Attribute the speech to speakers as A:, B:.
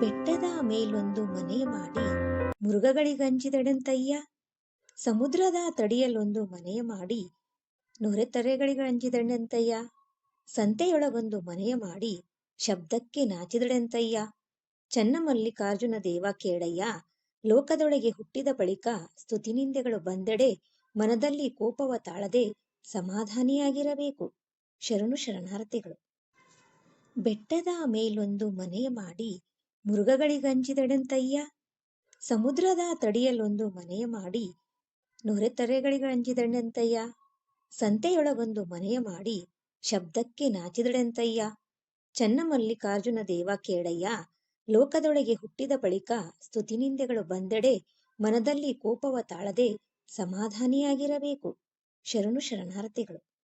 A: ಬೆಟ್ಟದ ಮೇಲೊಂದು ಮನೆ ಮಾಡಿ. ಮೃಗಗಳಿಗಂಜಿದಡೆಂತಯ್ಯ ಸಮುದ್ರದ ತಡಿಯಲ್ಲೊಂದು ಮನೆಯ ಮಾಡಿ. ನೊರೆತರೆಗಳಿಗಂಜಿದಡೆಂತಯ್ಯ. ಸಂತೆಯೊಳಗೊಂದು ಮನೆಯ ಮಾಡಿ. ಶಬ್ದಕ್ಕೆ ನಾಚಿದಡೆಂತಯ್ಯ. ಚನ್ನಮಲ್ಲಿಕಾರ್ಜುನ ದೇವ ಕೇಳಯ್ಯ ಲೋಕದೊಳಗೆ ಹುಟ್ಟಿದ ಬಳಿಕ ಸ್ತುತಿನಿಂದೆಗಳು ಬಂದೆಡೆ ಮನದಲ್ಲಿ ಕೋಪವ ತಾಳದೆ ಸಮಾಧಾನಿಯಾಗಿರಬೇಕು. ಶರಣು ಶರಣಾರ್ಥಿಗಳು. ಬೆಟ್ಟದ ಮೇಲೊಂದು ಮನೆ ಮಾಡಿ. ಮೃಗಗಳಿಗಂಜಿದಡೆಂತಯ್ಯ ಸಮುದ್ರದ ತಡಿಯಲ್ಲೊಂದು ಮನೆಯ ಮಾಡಿ ನೊರೆತರೆಗಳಿಗಂಜಿದಡೆಂತಯ್ಯ ಸಂತೆಯೊಳಗೊಂದು ಮನೆಯ ಮಾಡಿ ಶಬ್ದಕ್ಕೆ ನಾಚಿದಡೆಂತಯ್ಯ? ಚನ್ನಮಲ್ಲಿಕಾರ್ಜುನ ದೇವ ಕೇಳಯ್ಯ, ಲೋಕದೊಳಗೆ ಹುಟ್ಟಿದ ಬಳಿಕ ಸ್ತುತಿನಿಂದೆಗಳು ಬಂದೆಡೆ ಮನದಲ್ಲಿ ಕೋಪವ ತಾಳದೆ ಸಮಾಧಾನಿಯಾಗಿರಬೇಕು. ಶರಣು ಶರಣಾರ್ಥಿಗಳು.